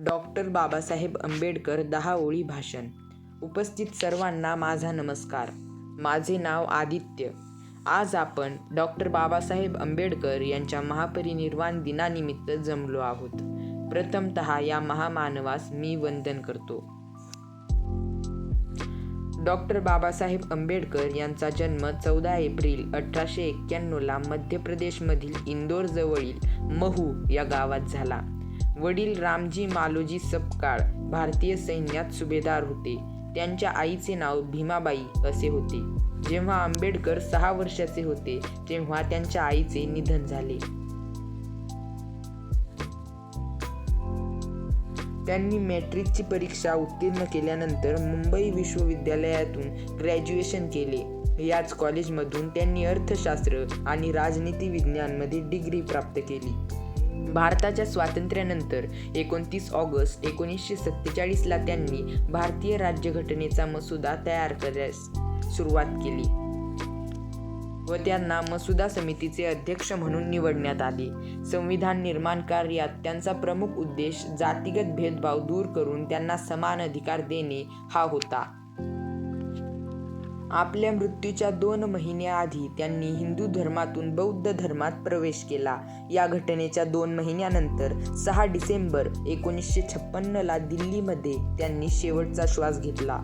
Doctor Babasaheb Ambedkar दहा ओळी भाषण. उपस्थित सर्वांना माझा नमस्कार. माझे नाव आदित्य. आज आपण डॉक्टर बाबासाहेब आंबेडकर यांच्या महापरिनिर्वाण दिनानिमित्त जमलो आहोत. प्रथमतः या महामानवास मी वंदन करतो. डॉक्टर बाबासाहेब आंबेडकर यांचा जन्म चौदा एप्रिल अठराशे एक्क्याण्णवला मध्य प्रदेशमधील इंदोरजवळील महू या गावात झाला. वडील रामजी मालोजी सपकाळ भारतीय सैन्यात सुभेदार होते. त्यांच्या आईचे नाव भीमाबाई असे होते. जेव्हा आंबेडकर सहा वर्षाचे होते तेव्हा त्यांच्या आईचे निधन झाले. त्यांनी मॅट्रिकची परीक्षा उत्तीर्ण केल्यानंतर मुंबई विश्वविद्यालयातून ग्रॅज्युएशन केले. याच कॉलेजमधून त्यांनी अर्थशास्त्र आणि राजनीती विज्ञानमध्ये डिग्री प्राप्त केली. भारताच्या स्वातंत्र्यानंतर एकोणतीस ऑगस्ट एकोणीसशे सत्तेचाळीसला त्यांनी भारतीय राज्यघटनेचा मसुदा तयार करण्यास सुरुवात केली व त्यांना मसुदा समितीचे अध्यक्ष म्हणून निवडण्यात आले. संविधान निर्माण कार्यात त्यांचा प्रमुख उद्देश जातीगत भेदभाव दूर करून त्यांना समान अधिकार देणे हा होता. आपल्या मृत्यूच्या दोन महिन्याआधी त्यांनी हिंदू धर्मातून बौद्ध धर्मात प्रवेश केला. या घटनेच्या दोन महिन्यानंतर सहा डिसेंबर एकोणीसशे छप्पन्नला दिल्लीमध्ये त्यांनी शेवटचा श्वास घेतला.